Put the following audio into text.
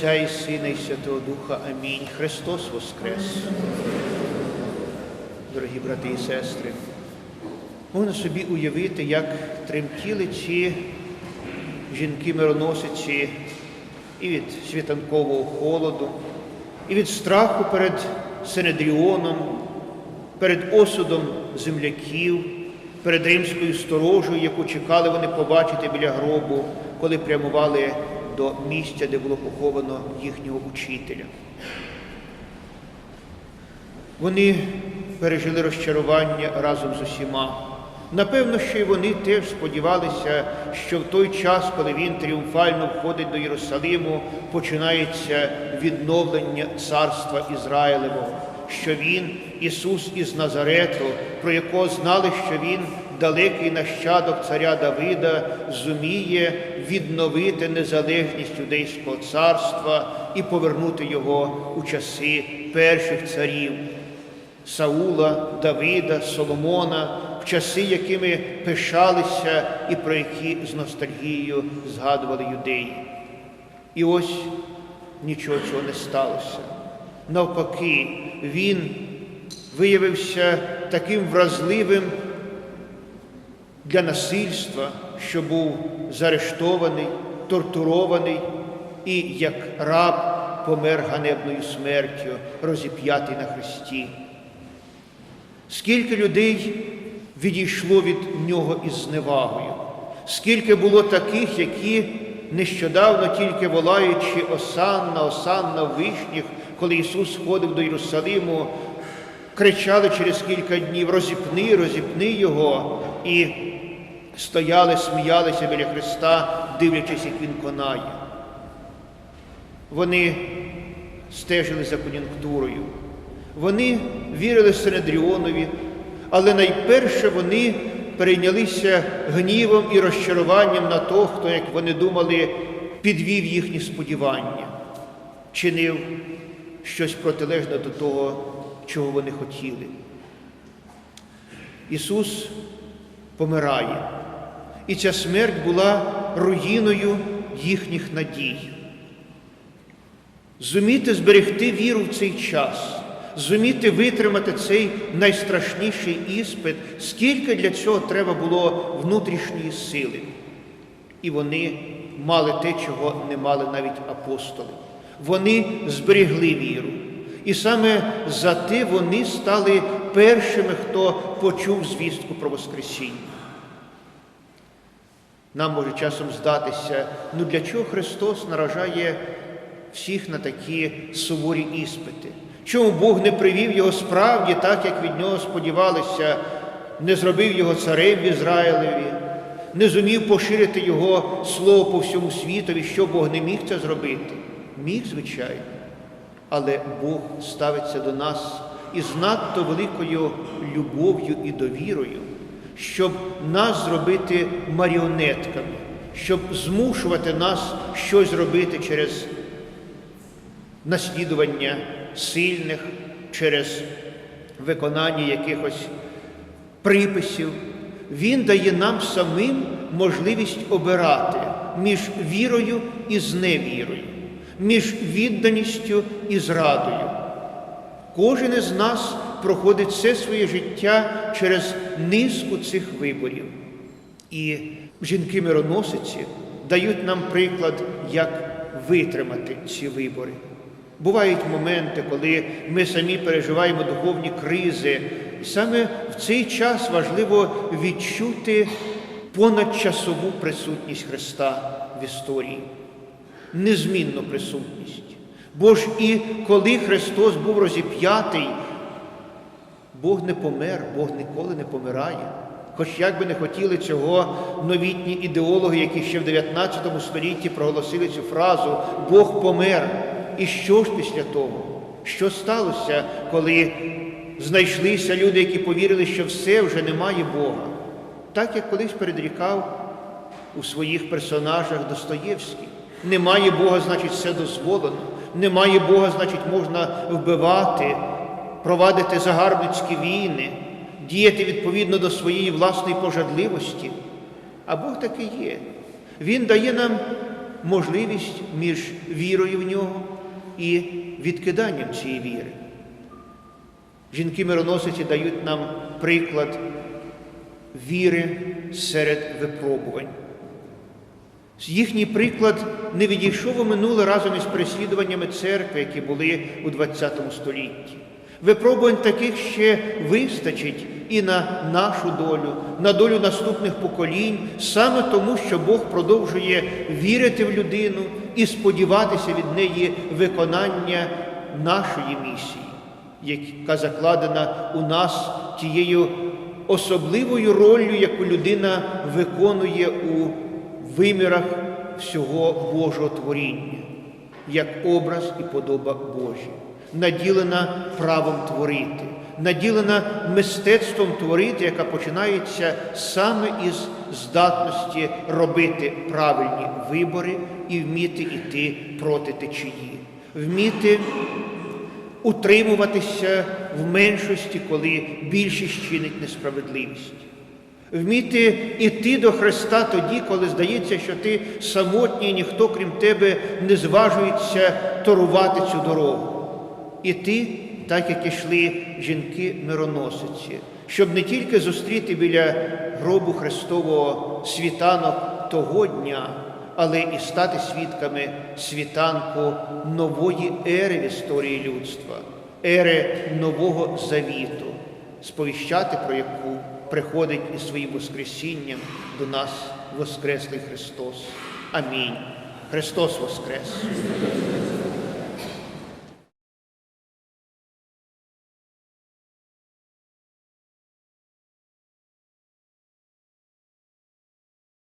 Сина і Святого Духа. Амінь. Христос Воскрес. Дорогі брати і сестри, можна собі уявити, як тремтіли ці жінки-мироносиці і від світанкового холоду, і від страху перед Синедріоном, перед осудом земляків, перед римською сторожею, яку чекали вони побачити біля гробу, коли прямували до місця, де було поховано їхнього учителя. Вони пережили розчарування разом з усіма. Напевно, що й вони теж сподівалися, що в той час, коли він тріумфально входить до Єрусалиму, починається відновлення царства Ізраїлевого, що він, Ісус із Назарету, про якого знали, що Він далекий нащадок царя Давида, зуміє відновити незалежність юдейського царства і повернути його у часи перших царів. Саула, Давида, Соломона, в часи, якими пишалися і про які з ностальгією згадували юдеї. І ось нічого цього не сталося. Навпаки, він виявився таким вразливим для насильства, що був заарештований, тортурований і як раб помер ганебною смертю, розіп'ятий на хресті. Скільки людей відійшло від нього із зневагою, скільки було таких, які нещодавно тільки волаючи Осанна, Осанна в вишніх, коли Ісус ходив до Єрусалиму, кричали через кілька днів розіпни, розіпни Його, і стояли, сміялися біля Христа, дивлячись, як Він конає. Вони стежили за кон'юнктурою. Вони вірили Синедріонові, але найперше вони перейнялися гнівом і розчаруванням на того, хто, як вони думали, підвів їхні сподівання, чинив щось протилежне до того, чого вони хотіли. Ісус помирає, і ця смерть була руїною їхніх надій. Зуміти зберегти віру в цей час, зуміти витримати цей найстрашніший іспит, скільки для цього треба було внутрішньої сили. І вони мали те, чого не мали навіть апостоли. Вони зберегли віру. І саме за те вони стали першими, хто почув звістку про Воскресіння. Нам може часом здатися, ну для чого Христос наражає всіх на такі суворі іспити? Чому Бог не привів його справді, так як від нього сподівалися, не зробив його царем в Ізраїлеві, не зумів поширити Його слово по всьому світові, що Бог не міг це зробити? Міг, звичайно. Але Бог ставиться до нас із надто великою любов'ю і довірою, щоб нас зробити маріонетками, щоб змушувати нас щось робити через наслідування сильних, через виконання якихось приписів. Він дає нам самим можливість обирати між вірою і зневірою, між відданістю і зрадою. Кожен із нас проходить все своє життя через низку цих виборів. І жінки-мироносиці дають нам приклад, як витримати ці вибори. Бувають моменти, коли ми самі переживаємо духовні кризи. І саме в цей час важливо відчути понадчасову присутність Христа в історії, незмінну присутність. Бо ж і коли Христос був розіп'ятий, Бог не помер, Бог ніколи не помирає. Хоч як би не хотіли цього новітні ідеологи, які ще в 19 столітті проголосили цю фразу Бог помер. І що ж після того? Що сталося, коли знайшлися люди, які повірили, що все вже немає Бога? Так як колись передрікав у своїх персонажах Достоєвський. Немає Бога, значить, все дозволено. Немає Бога, значить, можна вбивати, провадити загарбницькі війни, діяти відповідно до своєї власної пожадливості. А Бог таки є. Він дає нам можливість між вірою в нього і відкиданням цієї віри. Жінки-мироносиці дають нам приклад віри серед випробувань. Їхній приклад не відійшов у минуле разом із переслідуваннями церкви, які були у ХХ столітті. Випробувань таких ще вистачить і на нашу долю, на долю наступних поколінь, саме тому, що Бог продовжує вірити в людину і сподіватися від неї виконання нашої місії, яка закладена у нас тією особливою роллю, яку людина виконує у вимірах всього Божого творіння, як образ і подоба Божі, наділена правом творити, наділена мистецтвом творити, яка починається саме із здатності робити правильні вибори і вміти йти проти течії, вміти утримуватися в меншості, коли більшість чинить несправедливість. Вміти іти до Христа тоді, коли здається, що ти самотній, ніхто крім тебе не зважується торувати цю дорогу. Іти, так як ішли жінки-мироносиці, щоб не тільки зустріти біля гробу Христового світанок того дня, але і стати свідками світанку нової ери в історії людства, ери нового завіту, сповіщати, про яку приходить із своїм Воскресінням до нас Воскреслий Христос. Амінь. Христос Воскрес!